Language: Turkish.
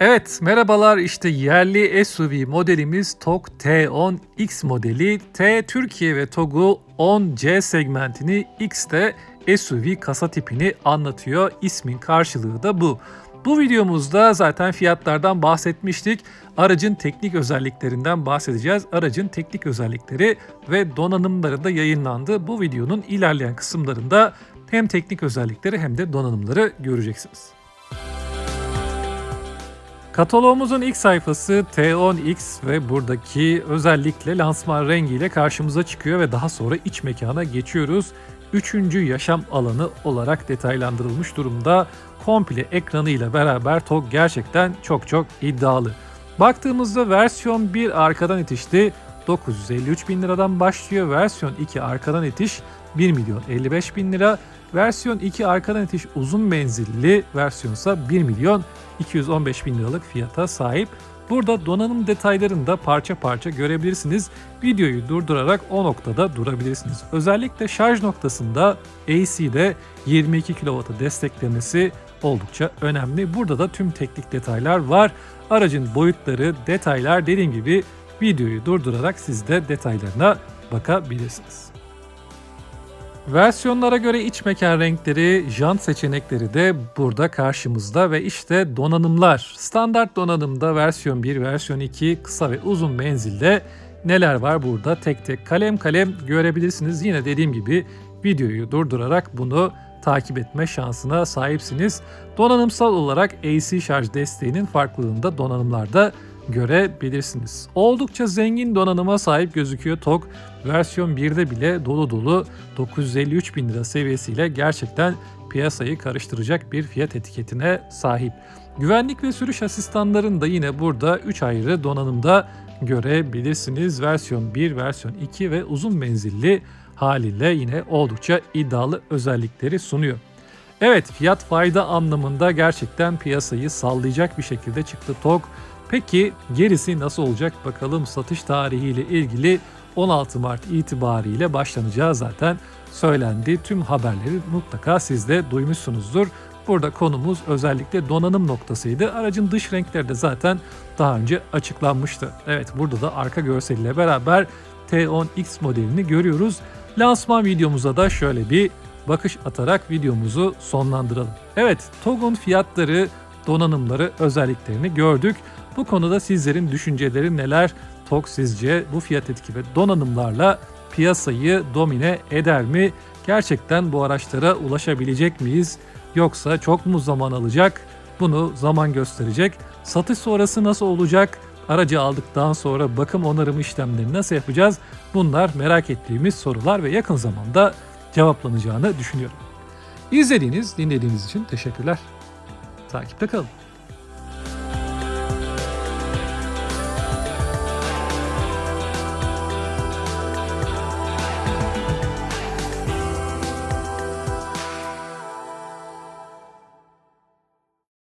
Evet, merhabalar. İşte yerli SUV modelimiz TOG T10X modeli. T Türkiye ve TOG'u 10C segmentini, X de SUV kasa tipini anlatıyor. İsmin karşılığı da bu. Bu videomuzda zaten fiyatlardan bahsetmiştik. Aracın teknik özelliklerinden bahsedeceğiz. Aracın teknik özellikleri ve donanımları da yayınlandı. Bu videonun ilerleyen kısımlarında hem teknik özellikleri hem de donanımları göreceksiniz. Kataloğumuzun ilk sayfası T10X ve buradaki özellikle lansman rengiyle karşımıza çıkıyor ve daha sonra iç mekana geçiyoruz. Üçüncü yaşam alanı olarak detaylandırılmış durumda. Komple ekranıyla beraber TOG gerçekten çok çok iddialı. Baktığımızda versiyon 1 arkadan itişli 953 bin liradan başlıyor. Versiyon 2 arkadan itiş 1 milyon 55 bin lira. Versiyon 2 arkadan itiş uzun menzilli versiyonsa 1 milyon 215 bin liralık fiyata sahip. Burada donanım detaylarını da parça parça görebilirsiniz. Videoyu durdurarak o noktada durabilirsiniz. Özellikle şarj noktasında AC'de 22 kW'ı desteklemesi oldukça önemli. Burada da tüm teknik detaylar var. Aracın boyutları, detaylar dediğim gibi videoyu durdurarak siz de detaylarına bakabilirsiniz. Versiyonlara göre iç mekan renkleri, jant seçenekleri de burada karşımızda ve işte donanımlar. Standart donanımda versiyon 1, versiyon 2 kısa ve uzun menzilde neler var burada tek tek kalem kalem görebilirsiniz. Yine dediğim gibi videoyu durdurarak bunu takip etme şansına sahipsiniz. Donanımsal olarak AC şarj desteğinin farklılığını da donanımlarda görebilirsiniz. Oldukça zengin donanıma sahip gözüküyor TOG. Versiyon 1'de bile dolu dolu 953 bin lira seviyesiyle gerçekten piyasayı karıştıracak bir fiyat etiketine sahip. Güvenlik ve sürüş asistanlarını da yine burada 3 ayrı donanımda görebilirsiniz. Versiyon 1, versiyon 2 ve uzun menzilli haliyle yine oldukça iddialı özellikleri sunuyor. Evet fiyat fayda anlamında gerçekten piyasayı sallayacak bir şekilde çıktı TOG. Peki gerisi nasıl olacak bakalım satış tarihiyle ilgili 16 Mart itibariyle başlanacağı zaten söylendi. Tüm haberleri mutlaka siz de duymuşsunuzdur. Burada konumuz özellikle donanım noktasıydı. Aracın dış renkleri de zaten daha önce açıklanmıştı. Evet burada da arka görseliyle beraber T10X modelini görüyoruz. Lansman videomuza da şöyle bir bakış atarak videomuzu sonlandıralım. Evet TOG'un fiyatları, donanımları, özelliklerini gördük. Bu konuda sizlerin düşünceleri neler? TOG sizce bu fiyat etki ve donanımlarla piyasayı domine eder mi? Gerçekten bu araçlara ulaşabilecek miyiz? Yoksa çok mu zaman alacak? Bunu zaman gösterecek. Satış sonrası nasıl olacak? Aracı aldıktan sonra bakım onarım işlemlerini nasıl yapacağız? Bunlar merak ettiğimiz sorular ve yakın zamanda cevaplanacağını düşünüyorum. İzlediğiniz, dinlediğiniz için teşekkürler. Takipte kalın.